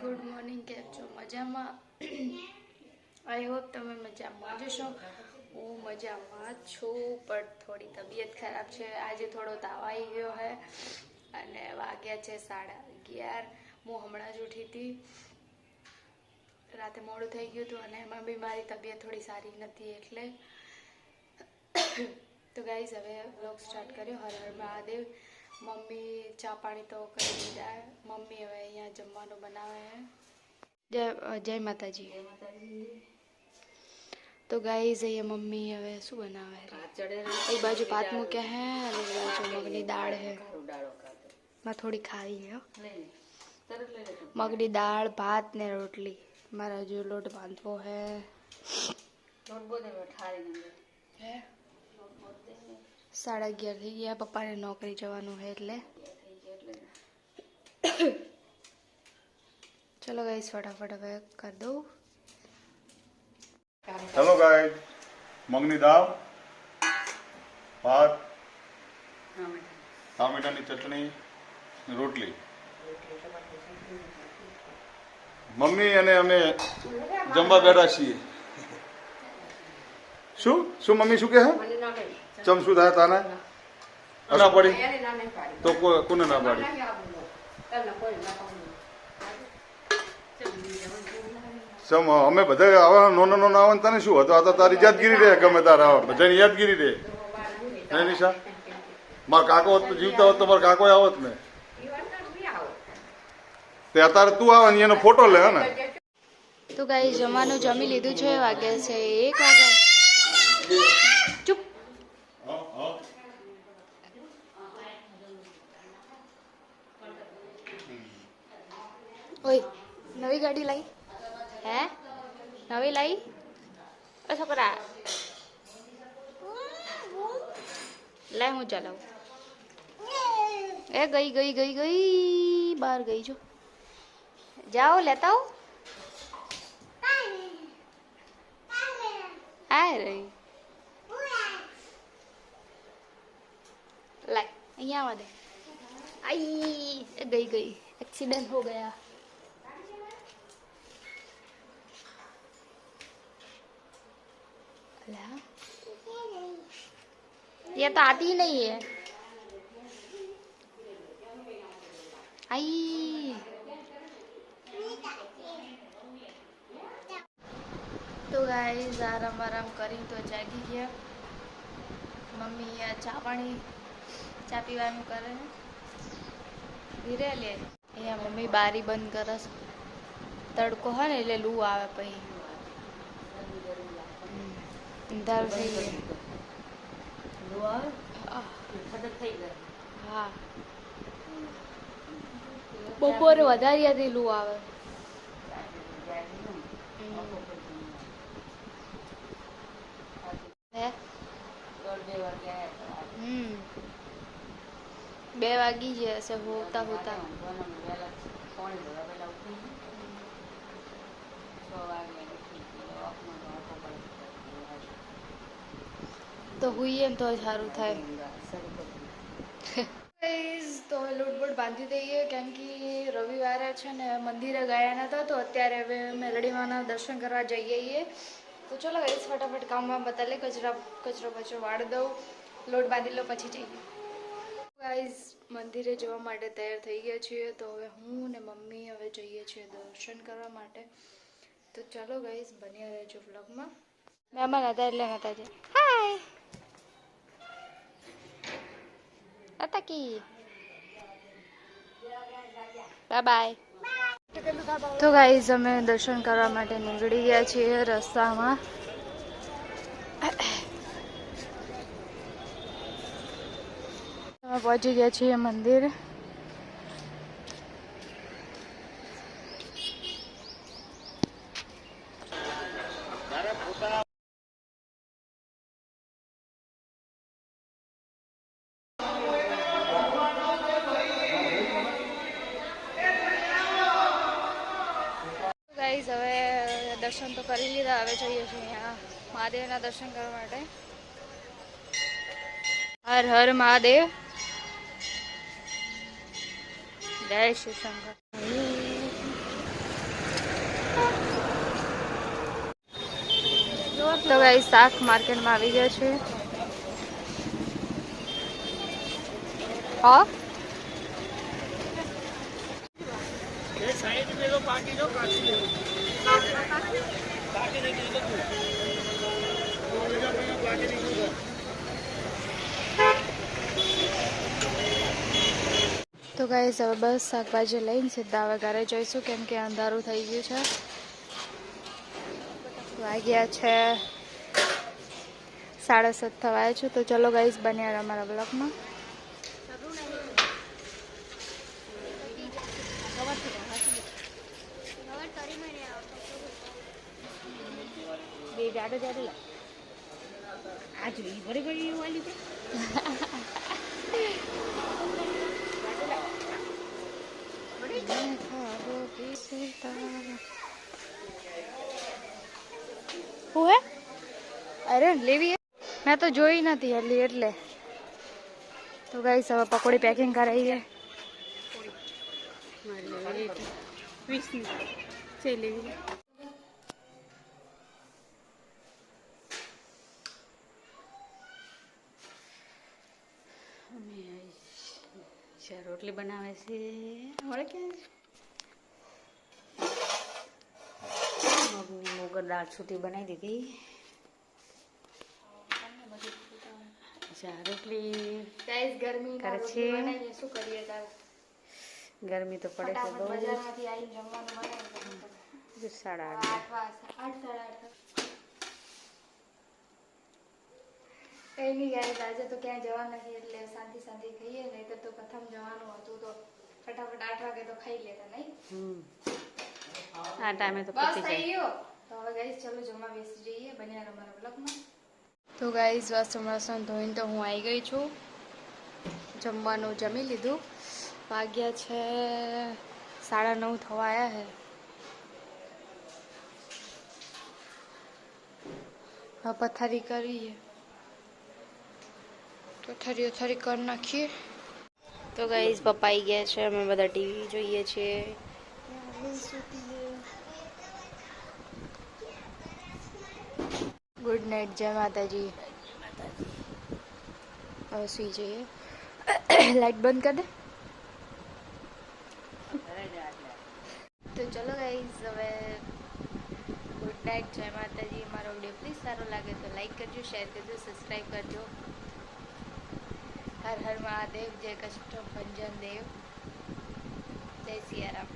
Good morning, કેમ છો? મજામાં? આઈ હોપ તમે મજામાં જશો હું મજામાં છું, પણ થોડી તબિયત ખરાબ છે. આજે થોડો તાવ આવી ગયો હે અને વાગ્યા છે સાડા અગિયાર. હું હમણાં જ ઉઠી હતી રાતે મોડું થઈ ગયું હતું અને એમાં બી મારી તબિયત થોડી સારી નથી એટલે તો ગાઈઝ હવે બ્લોગ સ્ટાર્ટ કર્યો. હર હર મહાદેવ. મમ્મી ચા પાણી તો કરી દીધા. હે. મમ્મી હવે અહીંયા જમવાનું બનાવે હે જય અ, જય માતાજી. તો ગાઈઝ અહીંયા મમ્મી હવે શું બનાવે છે? એક બાજુ ભાત મૂક્યા હે અને એક બાજુ મગની દાળ હે. માં થોડી ખાવી હે હો. મગની દાળ ભાત ને રોટલી. મારા હજુ લોટ બાંધવો હે. હે? સાડા અગિયાર થઈ ગયા. પપ્પાને નોકરી જવાનું છે એટલે. ચલો ગાઈસ ફટાફટ હવે કરી દઉં. હેલો ગાઈડ મગની દાળ, ભાત, ટામેટાની ચટણી, રોટલી. મમ્મી અને અમે જમવા બેઠા છીએ. શું? શું મમ્મી શું કહે? ચમ શું થાય તાને? ના પડી. તો કો- કોને ના પાડી? ચમ અમે બધા આવા નોનો નોનો આવે તને શું? હતું આ તો તારી યાદગીરી રહે ગમે તારે આવે. બધાની યાદગીરી રહે. નહીં નિશા? મારા કાકો હોત તો જીવતા હોત તો મારા કાકો આવત ને. તે અત્યારે તું આવે ને એનો ફોટો લે ને? તો ગાઈ જમવાનું જમી લીધું છે વાગ્યા છે એક વાગ્યા. ચૂપ. ઓય, નવી ગાડી લાવી હે? નવી લાવી ઓ છોકરા. લાય હું ચલાવું? એ ગઈ ગઈ ગઈ ગઈ, બહાર ગઈ જો. જાઓ, લેતા આવો. આ રહી લાય અહીંયા આવે આઈ ગઈ ગઈ. એક્સિડન્ટ હો ગયા. ये तो आती ही नहीं है आई તો ગાઈઝ આરામ આરામ કરી તો જાગી ગયા મમ્મી આ ચા પાણી ચા પીવાનું કરે છે ધીરે લે અહીંયા મમ્મી બારી બંધ કરે છે તડકો હોય ને એટલે લૂ આવે પછી હમ. અંધારું થઈ ગયું આહ. હા. બપોરે વધારે યાદી લૂ આવે. હમ. બે વાગી જશે હોતા હોતા. તો હુઈએ ને તો સારું થાય તો હવે લોટબોટ બાંધી દઈએ કેમ કે રવિવારે છે ને મંદિરે ગયા નતા તો અત્યારે હવે મેલડીમાના દર્શન કરવા જઈએ છીએ તો ચલો ગાઈસ ફટાફટ કામમાં બતાલે કચરા કચરો બચરો વાળ દઉં લોટ બાંધી લો પછી જઈએ ગાઈઝ મંદિરે જવા માટે તૈયાર થઈ ગયા છીએ તો હવે હું ને મમ્મી હવે જઈએ છીએ દર્શન કરવા માટે તો ચાલો ગાઈઝ બન્યા રહેજો વ્લોગમાં મહેમાન હતા એટલે નતા જાય હાય કી બાય બાય તો ગાઈઝ અમે દર્શન કરવા માટે નીકળી ગયા છીએ રસ્તામાં. પહોંચી ગયા છીએ મંદિર. દર્શન તો કરી લીધા, હવે જઈએ છીએ અહીંયા મહાદેવના દર્શન કરવા માટે. હર હર મહાદેવ. જય શ્રી શંકર. તો ગાઈ શાક માર્કેટમાં આવી ગયા છે હા? તો ગાઈસ હવે બસ શાકભાજી લઈને સીધા હવે ઘરે જઈશું કેમ કે અંધારું થઈ ગયું છે. વાગ્યા છે સાડા સાત થવાય છે. તો ચલો ગાઈસ બન્યા અમારા બ્લોગમાં બે જાડો જાડો લા આ જોઈ બડી બડી વાલી છે હું હે? અરે લેવી? મેં તો જોઈ નથી એટલી એટલે. તો ગાઈસ હવે પકોડી પેકિંગ કરાવી મારી લેવી છે લેવી અમે છે રોટલી બનાવે છે. ક્યાં મગની મોગર દાળ છૂટી બનાવી દીધી. અચ્છા રોટલી ગરમી કરે છે. શું કરીએ ગરમી તો પડે છે બહુ. આવીને જમવાનું બનાવી જ સાડા આઠ આઠ વાગે આઠ સાડા આઠ કઈ નહીં ગાઈસ આજે તો ક્યાંય જવા નથી એટલે શાંતિ શાંતિ ખાઈએ નહીં તો પ્રથમ જવાનું હતું તો ફટાફટ આઠ વાગે તો ખાઈ લેતા નહીં? હમ. આ ટાઈમે તો બસ પતી થઈ જાય. ગયો. તો હવે ગાઈસ ચલો જમવા બેસી જઈએ બન્યા રહો મારા બ્લોગમાં તો ગાઈસ વાસણ વાસણ ધોઈને તો હું આવી ગઈ છું. જમવાનું જમી લીધું. વાગ્યા છે સાડા નવ થવા આવ્યા છે હવે પથારી કરીએ. પથારી અથારી કરી નાખીએ તો ગાઈસ પપ્પા આવી ગયા છે અમે બધા ટીવી જોઈએ છીએ ગુડ નાઇટ જય માતાજી હવે સુઈ જઈએ લાઈટ બંધ કરી દે તો ચલો ગાઈઝ હવે ગુડ નાઇટ જય માતાજી મારો વીડિયો પ્લીઝ સારો લાગે તો લાઈક કરજો શેર કરજો સબસ્ક્રાઈબ કરજો હર હર મહાદેવ જય કષ્ટ ભંજન દેવ જય સિયારામ.